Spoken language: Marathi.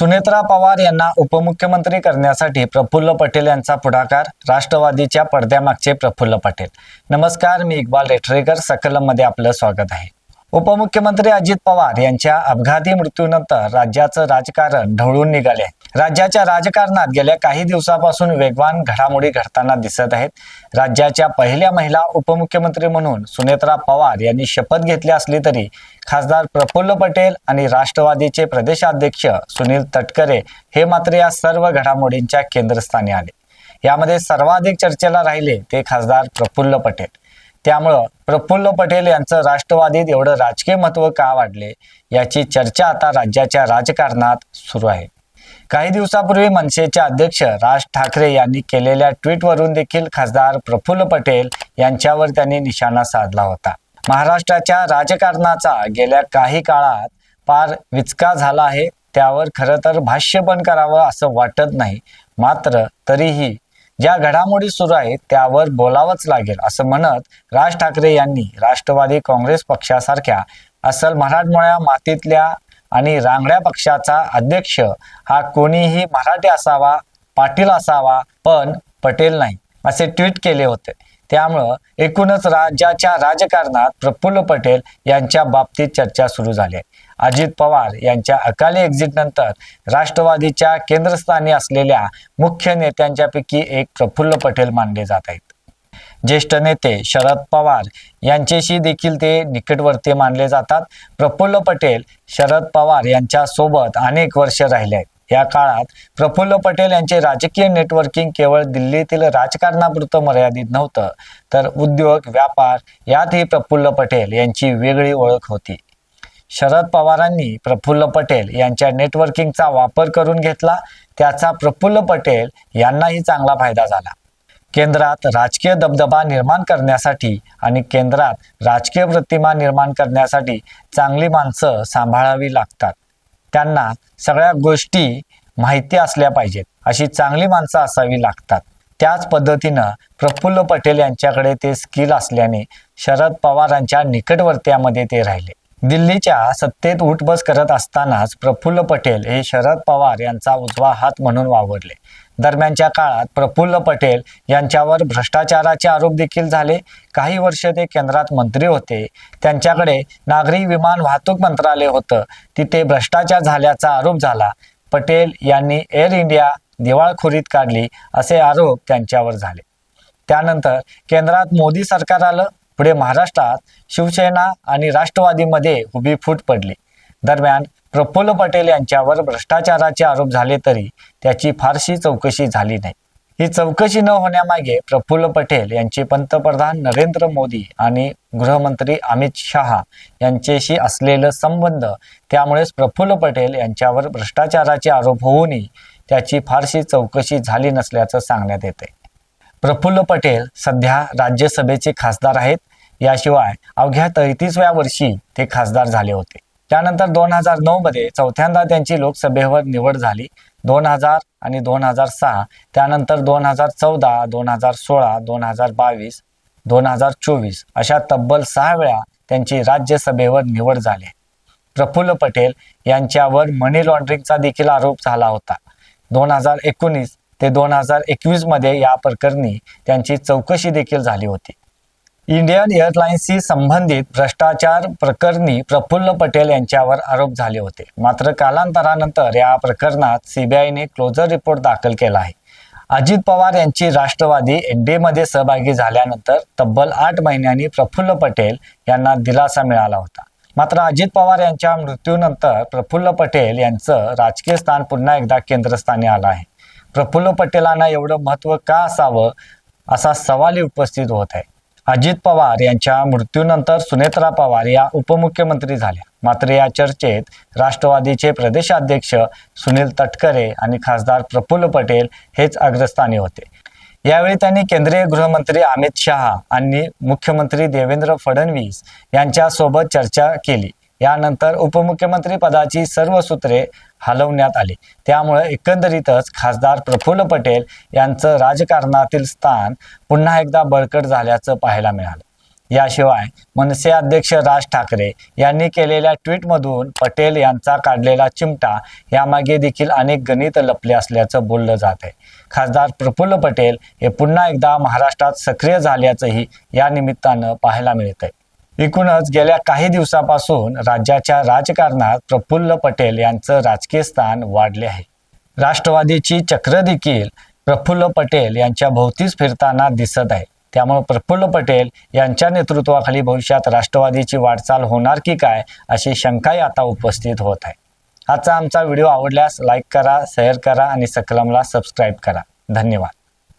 सुनेत्रा पवार यांना उपमुख्यमंत्री करण्यासाठी प्रफुल्ल पटेल यांचा पुढाकार राष्ट्रवादीच्या पडद्यामागचे प्रफुल्ल पटेल. नमस्कार मी इक्बाल रेठरेकर सकलममध्ये आपलं स्वागत आहे. उपमुख्यमंत्री अजित पवार यांच्या अपघाती मृत्यूनंतर राज्याचं राजकारण ढवळून निघाले आहे. राज्याच्या राजकारणात गेल्या काही दिवसापासून वेगवान घडामोडी घडताना दिसत आहेत. राज्याच्या पहिल्या महिला उपमुख्यमंत्री म्हणून सुनेत्रा पवार यांनी शपथ घेतली असली तरी खासदार प्रफुल्ल पटेल आणि राष्ट्रवादीचे प्रदेशाध्यक्ष सुनील तटकरे हे मात्र या सर्व घडामोडींच्या केंद्रस्थानी आले. यामध्ये सर्वाधिक चर्चेला राहिले ते खासदार प्रफुल्ल पटेल. त्यामुळं प्रफुल्ल पटेल यांचं राष्ट्रवादीत एवढं राजकीय महत्त्व का वाढले? याची चर्चा आता राज्याच्या राजकारणात सुरू आहे. काही दिवसापूर्वी मनसेचे अध्यक्ष राज ठाकरे यांनी केलेल्या ट्विटवरून देखील खासदार प्रफुल्ल पटेल यांच्यावर त्यांनी निशाणा साधला होता. महाराष्ट्राच्या राजकारणाचा गेल्या काही काळात फार विचका झाला आहे. त्यावर खरं तर भाष्य पण करावं असं वाटत नाही. मात्र तरीही ज्या घडामोडी सुरू आहेत त्यावर बोलावंच लागेल असं म्हणत राज ठाकरे यांनी राष्ट्रवादी काँग्रेस पक्षासारख्या असल मराठमोळ्या मातीतल्या आणि रांगड्या पक्षाचा अध्यक्ष हा कोणीही मराठी असावा पाटील असावा पण पटेल नाही असे ट्विट केले होते. त्यामुळं एकूणच राज्याच्या राजकारणात प्रफुल्ल पटेल यांच्या बाबतीत चर्चा सुरू झाली आहे. अजित पवार यांच्या अकाली एक्झिट नंतर राष्ट्रवादीच्या केंद्रस्थानी असलेल्या मुख्य नेत्यांच्यापैकी एक प्रफुल्ल पटेल मानले जात आहेत. ज्येष्ठ नेते शरद पवार यांच्याशी देखील ते निकटवर्ती मानले जातात. प्रफुल्ल पटेल शरद पवार यांच्या सोबत अनेक वर्ष राहिले आहेत. या काळात प्रफुल्ल पटेल यांचे राजकीय नेटवर्किंग केवळ दिल्लीतील राजकारणापुरतं मर्यादित नव्हतं तर उद्योग व्यापार यातही प्रफुल्ल पटेल यांची वेगळी ओळख होती. शरद पवारांनी प्रफुल्ल पटेल यांच्या नेटवर्किंगचा वापर करून घेतला. त्याचा प्रफुल्ल पटेल यांनाही चांगला फायदा झाला. केंद्रात राजकीय दबदबा निर्माण करण्यासाठी आणि केंद्रात राजकीय प्रतिमा निर्माण करण्यासाठी चांगली माणसं सांभाळावी लागतात. त्यांना सगळ्या गोष्टी माहिती असल्या पाहिजेत अशी चांगली माणसं असावी लागतात. त्याच पद्धतीनं प्रफुल्ल पटेल यांच्याकडे ते स्किल असल्याने शरद पवारांच्या निकटवर्त्यामध्ये ते राहिले. दिल्लीच्या सत्तेत उठबस करत असतानाच प्रफुल्ल पटेल हे शरद पवार यांचा उजवा हात म्हणून वावरले. दरम्यानच्या काळात प्रफुल्ल पटेल यांच्यावर भ्रष्टाचाराचे आरोप देखील झाले. काही वर्ष ते केंद्रात मंत्री होते. त्यांच्याकडे नागरी विमान वाहतूक मंत्रालय होतं. तिथे भ्रष्टाचार झाल्याचा आरोप झाला. पटेल यांनी एअर इंडिया दिवाळखोरीत काढली असे आरोप त्यांच्यावर झाले. त्यानंतर केंद्रात मोदी सरकार आलं. पुढे महाराष्ट्रात शिवसेना आणि राष्ट्रवादीमध्ये उभी फूट पडली. दरम्यान प्रफुल्ल पटेल यांच्यावर भ्रष्टाचाराचे आरोप झाले तरी त्याची फारशी चौकशी झाली नाही. ही चौकशी न होण्यामागे प्रफुल्ल पटेल यांचे पंतप्रधान नरेंद्र मोदी आणि गृहमंत्री अमित शहा यांच्याशी असलेलं संबंध त्यामुळेच प्रफुल्ल पटेल यांच्यावर भ्रष्टाचाराचे आरोप होऊनही त्याची फारशी चौकशी झाली नसल्याचं सांगण्यात येते प्रफुल्ल पटेल सध्या राज्यसभेचे खासदार आहेत. याशिवाय अवघ्या तेहतीसव्या वर्षी ते खासदार झाले होते. त्यानंतर दोन हजार नऊ मध्ये चौथ्यांदा त्यांची लोकसभेवर निवड झाली. दोन हजार आणि दोन हजार सहा त्यानंतर दोन हजार चौदा दोन हजार सोळा दोन हजार बावीस दोन हजार चोवीस अशा तब्बल सहा वेळा त्यांची राज्यसभेवर निवड झाली. प्रफुल्ल पटेल यांच्यावर मनी लॉन्ड्रिंगचा देखील आरोप झाला होता. दोन हजार एकोणीस ते दोन हजार एकवीसमध्ये या प्रकरणी त्यांची चौकशी देखील झाली होती. इंडियन एअरलाइन्सशी संबंधित भ्रष्टाचार प्रकरणी प्रफुल्ल पटेल यांच्यावर आरोप झाले होते. मात्र कालांतरानंतर या प्रकरणात सीबीआयने क्लोजर रिपोर्ट दाखल केला आहे. अजित पवार यांची राष्ट्रवादी एनडीएमध्ये सहभागी झाल्यानंतर तब्बल आठ महिन्यांनी प्रफुल्ल पटेल यांना दिलासा मिळाला होता. मात्र अजित पवार यांच्या मृत्यूनंतर प्रफुल्ल पटेल यांचं राजकीय स्थान पुन्हा एकदा केंद्रस्थानी आलं आहे. प्रफुल्ल पटेलांना एवढं महत्त्व का असावं असा सवालही उपस्थित होत आहे. अजित पवार यांच्या मृत्यूनंतर सुनेत्रा पवार या उपमुख्यमंत्री झाल्या. मात्र या चर्चेत राष्ट्रवादीचे प्रदेशाध्यक्ष सुनील तटकरे आणि खासदार प्रफुल्ल पटेल हेच अग्रस्थानी होते. यावेळी त्यांनी केंद्रीय गृहमंत्री अमित शहा आणि मुख्यमंत्री देवेंद्र फडणवीस यांच्यासोबत चर्चा केली. यानंतर उपमुख्यमंत्री पदाची सर्व सूत्रे हलवण्यात आली. त्यामुळे एकंदरीतच खासदार प्रफुल्ल पटेल यांचं राजकारणातील स्थान पुन्हा एकदा बळकट झाल्याचं पाहायला मिळालं. याशिवाय मनसे अध्यक्ष राज ठाकरे यांनी केलेल्या ट्विटमधून पटेल यांचा काढलेला चिमटा यामागे देखील अनेक गणित लपले असल्याचं बोललं जात आहे. खासदार प्रफुल्ल पटेल हे पुन्हा एकदा महाराष्ट्रात सक्रिय झाल्याचंही या निमित्तानं पाहायला मिळत आहे एकूणच गेल्या काही दिवसापासून राज्याच्या राजकारणात प्रफुल्ल पटेल यांचं राजकीय स्थान वाढले आहे. राष्ट्रवादीची चक्र देखील प्रफुल्ल पटेल यांच्या भोवतीच फिरताना दिसत आहे. त्यामुळे प्रफुल्ल पटेल यांच्या नेतृत्वाखाली भविष्यात राष्ट्रवादीची वाटचाल होणार की काय अशी शंकाही आता उपस्थित होत आहे. आजचा आमचा व्हिडिओ आवडल्यास लाईक करा शेअर करा आणि सकलमला सबस्क्राईब करा. धन्यवाद.